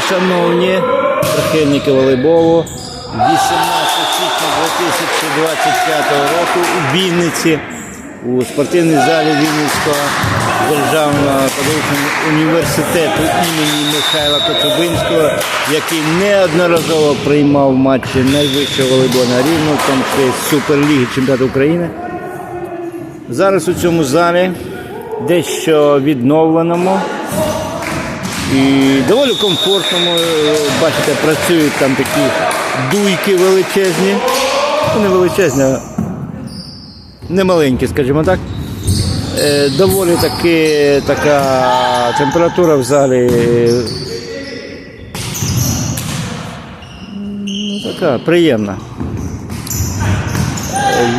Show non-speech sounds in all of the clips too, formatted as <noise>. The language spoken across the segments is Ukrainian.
шановні прихильники волейболу. 18 січня 2025 року у Вінниці у спортивній залі Вінницького державного педагогічного університету імені Михайла Коцюбинського, який неодноразово приймав матчі найвищого волейбольного рівня, в тому числі Суперліги Чемпіонату України. Зараз у цьому залі дещо відновленому і доволі комфортному. Е, Бачите, працюють там такі дуйки величезні. Ну, не величезні, а немаленькі, скажімо так. Е, Доволі таки така температура в залі. Ну, така приємна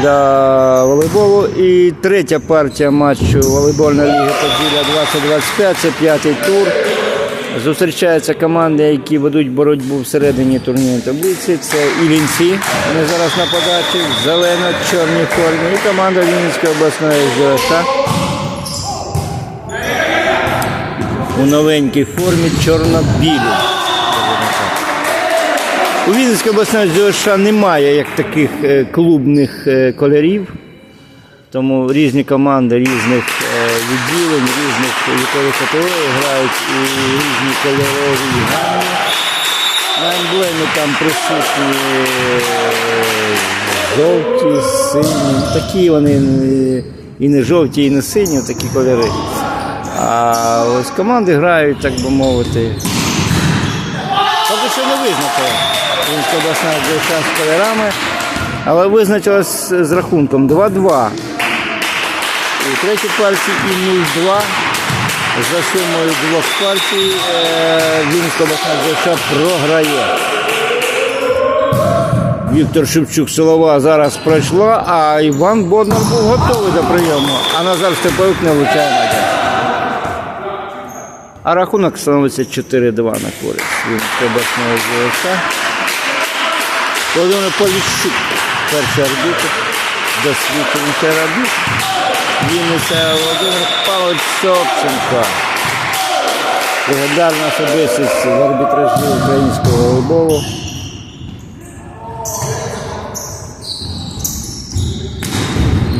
для волейболу. І третя партія матчу волейбольної ліги Поділля 2025, це п'ятий тур. Зустрічаються команди, які ведуть боротьбу всередині турнірної таблиці. Це Ілінці, вони зараз на подачі, в зелено-чорній формі. І команда Вінницької обласної ЗОШ у новенькій формі чорно-білі. У Вінницькій обласної ЗОШ немає як таких е, клубних е, кольорів, тому різні команди різних відділень, різних вікових категорій грають і різні кольорові гамми. На емблемі там присутні е, жовті, сині. Такі вони і не жовті, і не сині, такі кольори. А ось команди грають, так би мовити, Поки що не визначила обласна ДШ з кольорами, але визначилась з рахунком 2-2. Третій партії і 0-2. За сумою двох партій е, Вінська обласна ДШ програє. Віктор Шевчук силова зараз пройшла, а Іван Боднар був готовий до прийому, а Назар Степовик не влучає м'яч. А рахунок становиться 4-2 на користь Вінницької обласної ЗСК. Володимир Поліщук, перший арбітр, досвідчений арбітр. Вінниця Володимир Павлович Собченко. Легендарна особистість в арбітражі українського волейболу.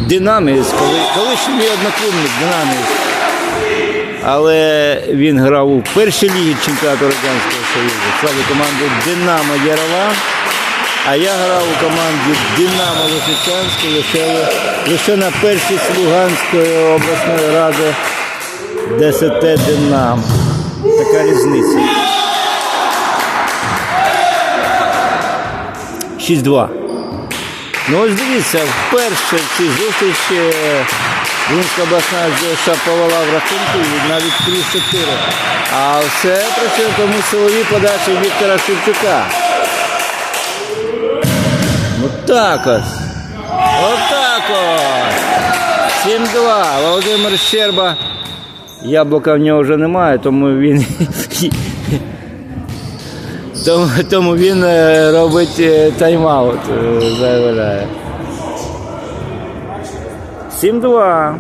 Динаміст, коли, колишній мій одноклубник Динаміст але він грав у першій лігі чемпіонату Радянського Союзу. Складі команди Динамо Ярова. А я грав у команді Динамо Лисичанське лише, лише на першій Луганської обласної ради ДСТ Динамо. Така різниця. 6-2. Ну ось дивіться, вперше в цій зустрічі Вінська обласна ЗШ повела в рахунку навіть 3-4. А все працює тому силові подачі Віктора Шевчука. Отак ось. Отак ось. 7-2. Володимир Щерба. Яблука в нього вже немає, тому він. <laughs> Тому, тому він е, робить е, тайм-аут, е, заявляє. 7-2.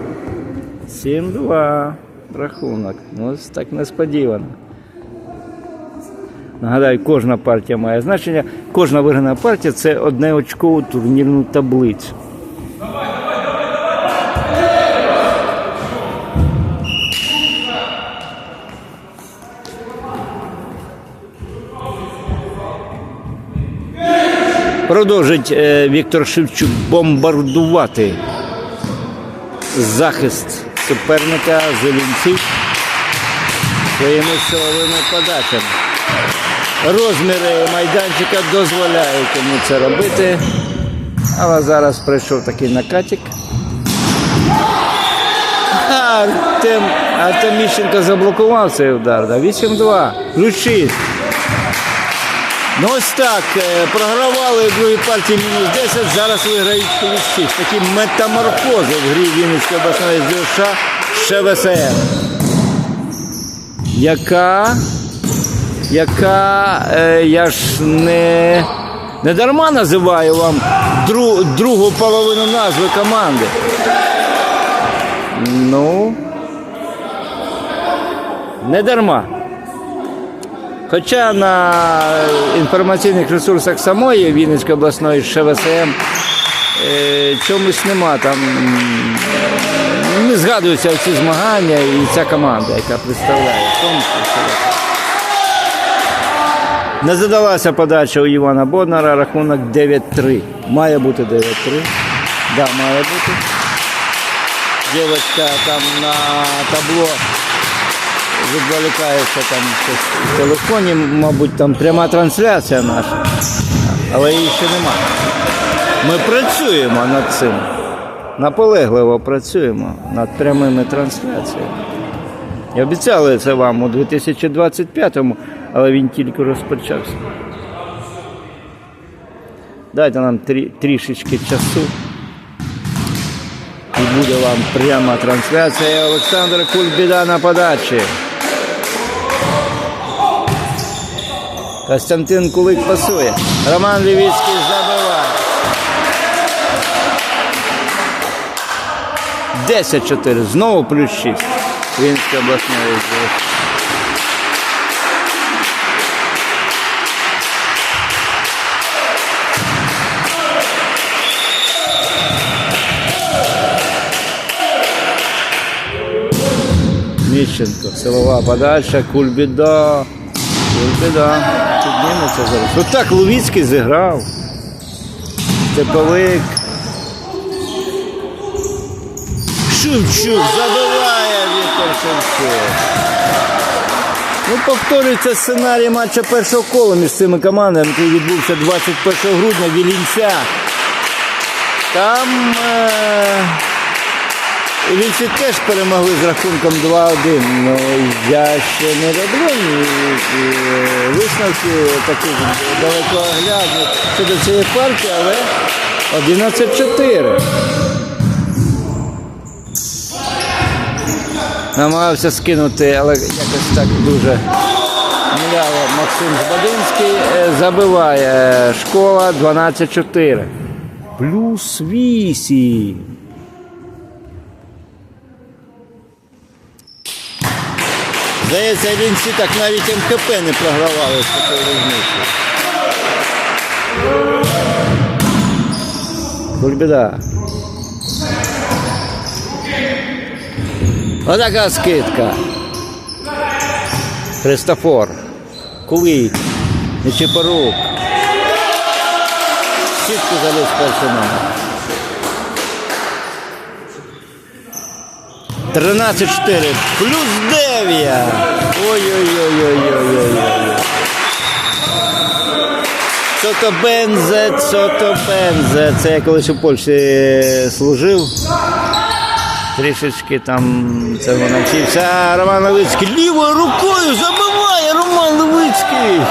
7-2. Рахунок. Ну, так несподівано. Нагадаю, кожна партія має значення. Кожна виграна партія це одне очко у турнірну таблицю. Продовжить е, Віктор Шевчук бомбардувати захист суперника Зелінців своїми силовими подачами. Розміри майданчика дозволяють йому це робити. Але зараз прийшов такий накатик. Артем, Артем Міщенко заблокував цей удар. Да? 8-2. Ключі. Ну ось так, е, програвали в другій партії мінус 10, зараз виграють плюс 6. Такі метаморфози в грі Вінницької обласної ЗШ ШВСР. Яка, яка е, я ж не, не дарма називаю вам дру, другу половину назви команди. Ну, не дарма. Хоча на інформаційних ресурсах самої Вінницької обласної ШВСМ е, чомусь нема там. Не згадуються ці змагання і ця команда, яка представляє. Не задалася подача у Івана Боднара, рахунок 9-3. Має бути 9-3. Да, має бути. Дівчинка там на табло відволікається там в телефоні, мабуть, там пряма трансляція наша, але її ще немає. Ми працюємо над цим. Наполегливо працюємо над прямими трансляціями. І обіцяли це вам у 2025-му, але він тільки розпочався. Дайте нам трі, трішечки часу. І буде вам пряма трансляція. Олександр Кульбіда на подачі. Костянтин Кулик пасує. Роман Лівіцький забиває. 10-4. Знову плюс 6. Вінська обласної Міщенко, силова подача, Кульбіда. Кульбіда. Підніметься зараз. Отак Лувіцький зіграв. Степовик. Шевчук забиває Віктор Шевчук. Ну, повторюється сценарій матча першого кола між цими командами, який відбувся 21 грудня в Іллінцях. Там е- Іллінці теж перемогли з рахунком 2-1. Ну, я ще не роблю висновки таких далекоглядних щодо цієї партії, але 11-4. намагався скинути, але якось так дуже мляво Максим Збадинський. Е, Забиває школа 12-4. Плюс 8. Здається, лінці так навіть МХП не програвали з такою різницею. Кульбіда. Отака скидка. Христофор. Кулик. Нечипорук. Сітку заліз перший 13-4. Плюс 9. Ой-ой-ой-ой-ой-ой. Цото Бензе, Цото Бензе. Це я колись у Польщі служив. Трішечки там це навчився. Роман Левицький лівою рукою забиває Роман Левицький.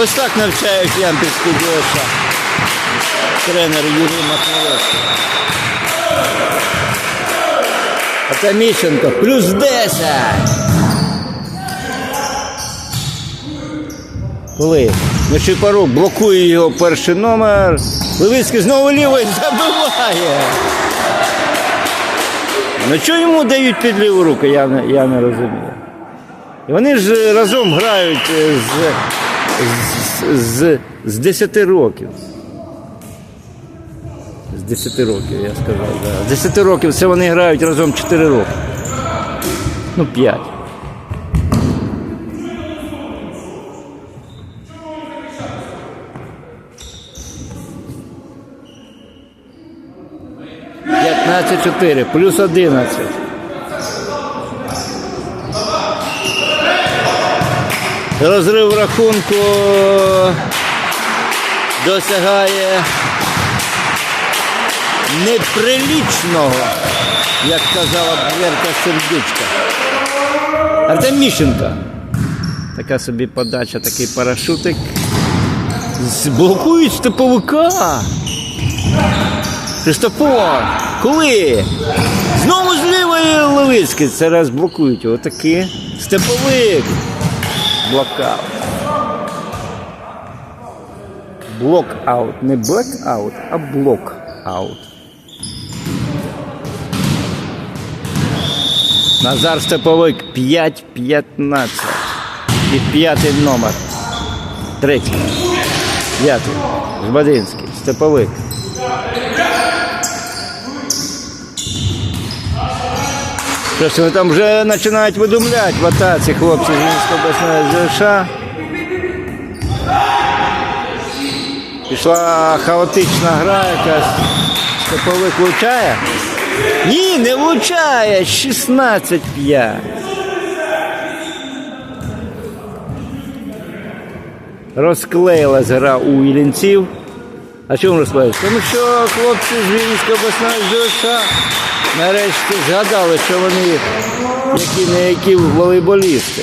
Ось так навчають ямпільські діоша. Тренер Юрій Матвієвський. А це Міщенко. Плюс 10. Коли Нечипарук блокує його перший номер. Левицький знову лівий забиває. Ну чого йому дають під ліву руку, я не, я не розумію. І вони ж разом грають е, з, з, з, з 10 років. З 10 років, я сказав. Да. З 10 років це вони грають разом 4 роки. Ну, 5. П'ятнадцять чотири, плюс одинадцять. Розрив рахунку досягає неприлічного, як казала Верка Сердючка. Артем Міщенко. Така собі подача, такий парашутик. Блокують степовика. Христофор, коли? Знову з лівої Левицький. Це раз блокують. Отаки. Степовик. Блокаут. Блокаут. Не блекаут, а блокаут. Назар Степовик 5-15. І п'ятий номер. Третій. П'ятий. Жбадинський. Степовик. Щось вони там вже починають видумляти в атаці хлопці з Вінської обласної ЗШ. Пішла хаотична гра якась. Степовик влучає. Ні, не влучає. 16-5. Розклеїлась гра у Ілінців. А чому розклеїлась? Тому що хлопці з Вінницької обласної ЗШ нарешті згадали, що вони які не які волейболісти.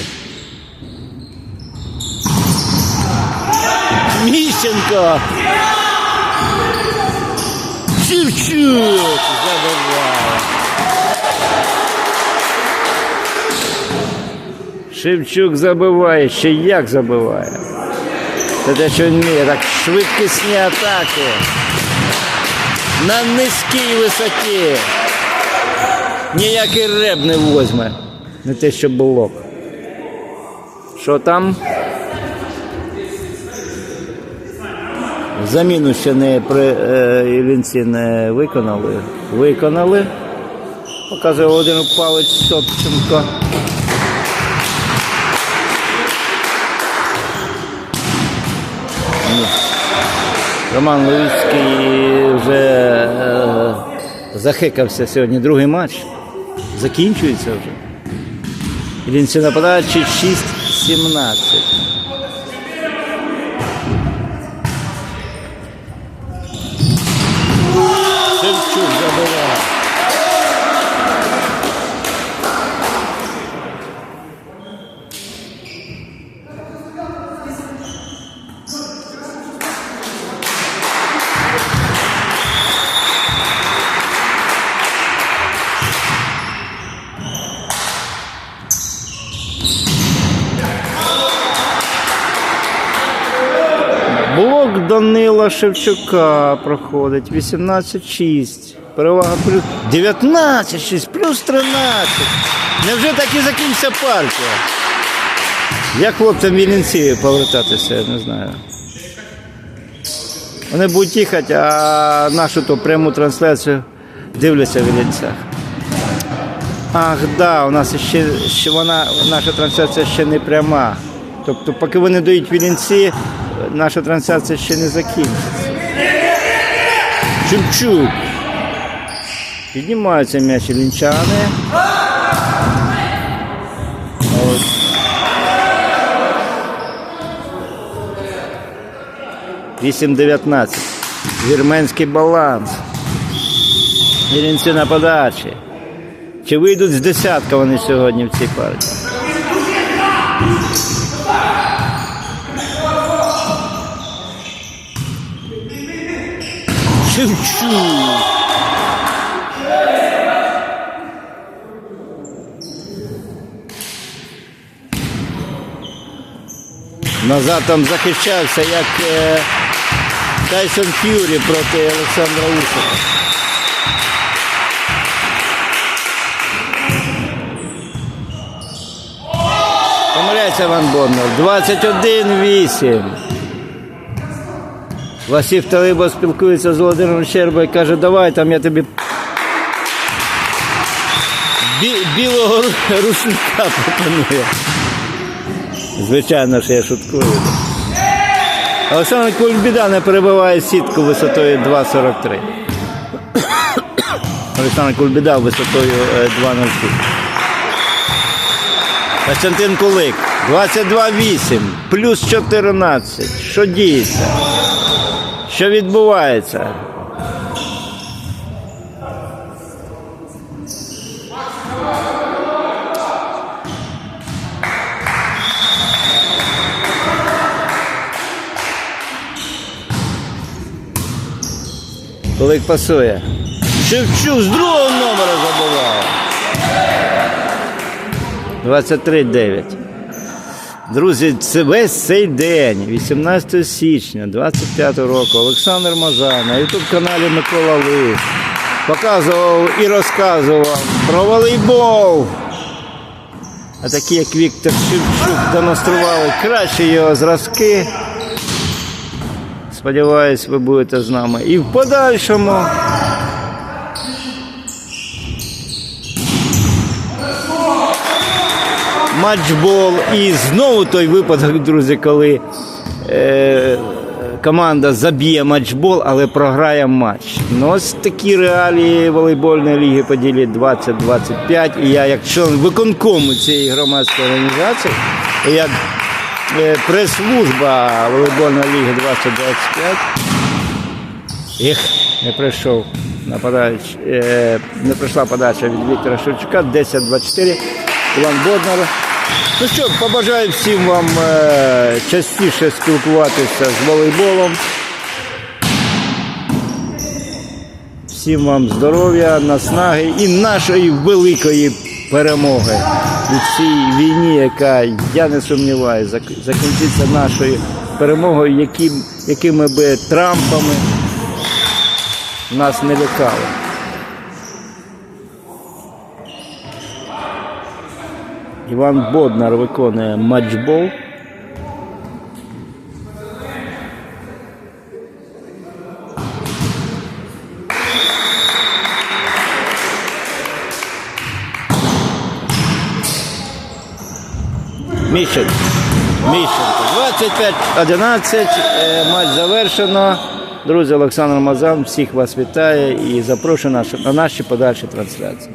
Міщенко! Шевчук Шевчук забиває, ще як забиває. Це те, що вміє, так швидкісні атаки. На низькій висоті. Ніякий реб не возьме. Не те, що блок. Що там? Заміну ще не при е, Іллінці не виконали. Виконали. Показує Володимир Павлович Собченко. Роман Левицький вже е, захикався сьогодні. Другий матч. Закінчується вже. Іллінці нападаючи 6-17. Шевчука проходить 18-6. Перевага плюс 19-6, плюс 13. Невже так і закінчиться партія? Як хлопцям Вілінці повертатися, я не знаю. Вони будуть їхати, а нашу то пряму трансляцію дивляться в Вілінцях. Ах, да, у нас ще, ще вона, наша трансляція ще не пряма. Тобто, поки вони дають вілінці, наша трансляція ще не закінчиться. Чубчук. Піднімаються м'ячі лінчани. Вісім 19 Вірменський баланс. Вілінці на подачі. Чи вийдуть з десятка вони сьогодні в цій партії? Шевчук. Назад там захищався, як е, Тайсон Ф'юрі проти Олександра Усика. Помиляється Ван Боннер. 21-8. Васів Талиба спілкується з Володимиром Щербою і каже, давай там я тобі бі- білого рушника пропоную. Звичайно, що я шуткую. Олександр Кульбіда не перебиває сітку висотою 2,43. Олександр Кульбіда висотою е, 2,07. Костянтин Кулик. 22-8. Плюс 14. Що діється? Що відбувається? Кулик пасує. Шевчук з другого номера забуває. 23-9. Друзі, це весь цей день, 18 січня 25 року, Олександр Мазай на ютуб-каналі Микола Лис показував і розказував про волейбол А такі, як Віктор Шевчук, демонстрували кращі його зразки. Сподіваюсь, ви будете з нами. І в подальшому. Матчбол. І знову той випадок, друзі, коли е, команда заб'є матчбол, але програє матч. Ну, ось такі реалії волейбольної ліги поділі 2025. І я, як член виконкому цієї громадської організації, як е, прес-служба волейбольної ліги 2025. Їх не прийшов нападач, е, не прийшла подача від Віктора Шевчука, 10-24, Іван Боднар. Ну що, побажаю всім вам е, частіше спілкуватися з волейболом. Всім вам здоров'я, наснаги і нашої великої перемоги у цій війні, яка, я не сумніваюся, закінчиться нашою перемогою, яким, якими би Трампами нас не лякали. Іван Боднар виконує матчбол. Міщенко. Міщенко. 25-11. Е, Матч завершено. Друзі, Олександр Мазан всіх вас вітає і запрошую на на наші подальші трансляції.